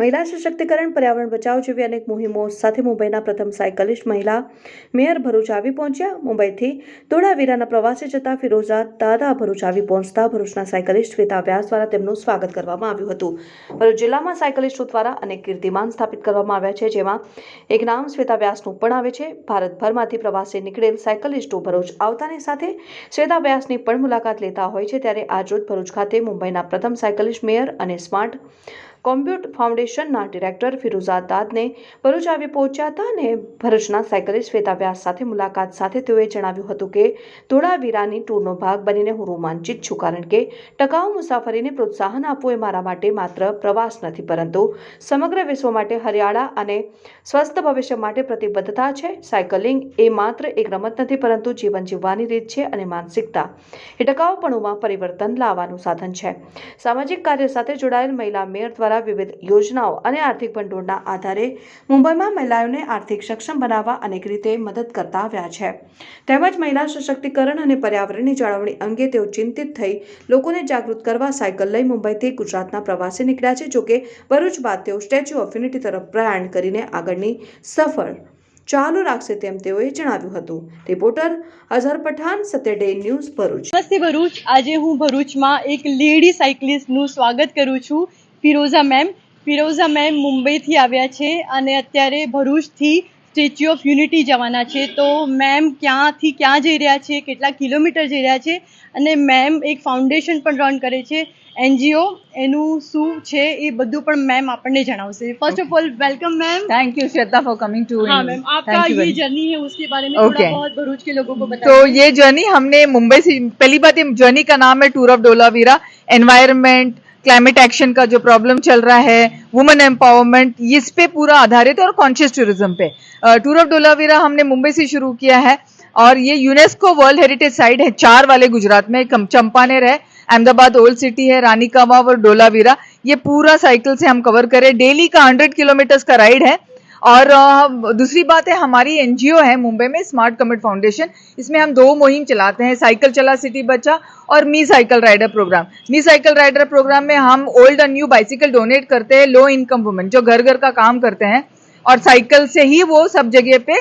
મહિલા સશક્તિકરણ, પર્યાવરણ બચાવ જેવી અનેક મુહિમો સાથે મુંબઈના પ્રથમ સાયકલિસ્ટ મહિલા મેયર ભરૂચ આવી પહોંચ્યા. મુંબઈથી ધોળાવીરાના પ્રવાસે જતા ફિરોઝા દાદા ભરૂચ આવી પહોંચતા ભરૂચના સાયકલિસ્ટ શ્વેતા વ્યાસ દ્વારા તેમનું સ્વાગત કરવામાં આવ્યું હતું. ભરૂચ જિલ્લામાં સાયકલિસ્ટો દ્વારા અનેક કીર્તિમાન સ્થાપિત કરવામાં આવ્યા છે, જેમાં એક નામ શ્વેતા વ્યાસનું પણ આવે છે. ભારતભરમાંથી પ્રવાસે નીકળેલ સાયકલિસ્ટો ભરૂચ આવતાની સાથે શ્વેતા વ્યાસની પણ મુલાકાત લેતા હોય છે, ત્યારે આજરોજ ભરૂચ ખાતે મુંબઈના પ્રથમ સાયકલિસ્ટ મેયર અને સ્માર્ટ કોમ્પ્યુટ ફાઉન્ડેશનના ડિરેક્ટર ફિરોઝા દાદને ભરૂચ આવી પહોંચ્યા હતા અને ભરૂચના સાયકલિસ્ટ શ્વેતા વ્યાસ સાથે મુલાકાત સાથે તેઓએ જણાવ્યું હતું કે ધોળાવીરાની ટૂરનો ભાગ બનીને હું રોમાંચિત છું કારણ કે ટકાઉ મુસાફરીને પ્રોત્સાહન આપવું એ મારા માટે માત્ર પ્રવાસ નથી, પરંતુ સમગ્ર વિશ્વ માટે હરિયાળા અને સ્વસ્થ ભવિષ્ય માટે પ્રતિબદ્ધતા છે. સાયકલિંગ એ માત્ર એક રમત નથી, પરંતુ જીવન જીવવાની રીત છે અને માનસિકતા. એ ટકાઉપણુંમાં પરિવર્તન લાવવાનું સાધન છે. સામાજિક કાર્ય સાથે જોડાયેલ મહિલા મેયર દ્વારા વિવિધ યોજનાઓ અને આર્થિક ભંડોળના આધારે મુંબઈમાં મહિલાઓને આર્થિક સક્ષમ બનાવવા અનેક રીતે મદદ કરતા આવ્યા છે. તેમજ મહિલા સશક્તિકરણ અને પર્યાવરણની જાળવણી અંગે તેઓ ચિંતિત થઈ લોકોને જાગૃત કરવા સાયકલ લઈ મુંબઈથી ગુજરાતના પ્રવાસે નીકળ્યા છે, જોકે ભરૂચ બાદ તેઓ સ્ટેચ્યુ ઓફ યુનિટી તરફ પ્રયાણ કરીને આગળની સફર ચાલુ રાખશે તેમ તેઓએ જણાવ્યું હતું. રિપોર્ટર અઝહર પઠાણ સતેડે ન્યૂઝ ભરૂચ. નમસ્તે ભરૂચ. આજે હું ભરૂચમાં એક લેડી સાયકલિસ્ટનું સ્વાગત કરું છું. ફિરોઝા મેમ ફિરોઝા મેમ મુંબઈથી આવ્યા છે અને અત્યારે ભરૂચથી સ્ટેચ્યુ ઓફ યુનિટી જવાના છે તો મેમ ક્યાંથી ક્યાં જઈ રહ્યા છે કેટલા કિલોમીટર જઈ રહ્યા છે અને મેમ એક ફાઉન્ડેશન પણ રન કરે છે એનજીઓ એનું શું છે એ બધું પણ મેમ આપણને જણાવશે first of all welcome ma'am thank you Shweta for coming to हाँ मैम आपका ये जर्नी है उसके बारे में Okay. थोड़ा बहुत भरूच के लोगों को तो बताइए ये जर्नी हमने मुंबई से पहली बात ये जर्नी का नाम है tour of Dholavira environment climate action का जो प्रॉब्लम चल रहा है वुमेन एम्पावरमेंट इस पे पूरा आधारित है और कॉन्शियस टूरिज़्म पे। टूर ऑफ़ डोलावीरा हमने मुंबई से शुरू किया है और ये यूनेस्को वर्ल्ड हेरिटेज साइट है, चार वाले गुजरात में चंपानेर है अहमदाबाद ओल्ड सिटी है रानी कावा और डोलावीरा ये पूरा साइकिल से हम कवर करें। डेली का हंड्रेड किलोमीटर्स का राइड है और दूसरी बात है, हमारी एनजीओ है मुंबई में स्मार्ट कमिट फाउंडेशन इसमें हम दो मुहिम चलाते हैं साइकिल चला सिटी बच्चा और मी साइकिल राइडर प्रोग्राम मी साइकिल राइडर प्रोग्राम में हम ओल्ड और न्यू बाइसिकल डोनेट करते हैं लो इनकम वुमेन जो घर घर का काम करते हैं, और साइकिल से ही वो सब जगह पे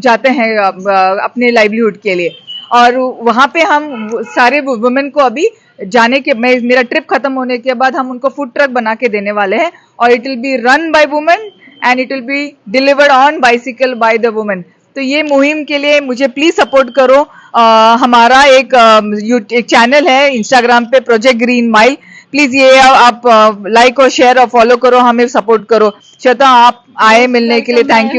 जाते हैं अपने लाइवलीहुड के लिए। और वहाँ पे हम सारे वुमेन को अभी जाने के, मैं, मेरा ट्रिप खत्म होने के बाद हम उनको फ़ूड ट्रक बना के देने वाले हैं, और it will be run by women and it will be delivered on bicycle by the women तो ये मुहिम के लिए मुझे प्लीज सपोर्ट करो अ, हमारा एक, अ, यू- एक चैनल है इंस्टाग्राम पे प्रोजेक्ट ग्रीन माइल प्लीज ये आप लाइक और शेयर और फॉलो करो हमें सपोर्ट करो श्वेता आप आए मिलने के लिए Welcome, थैंक यू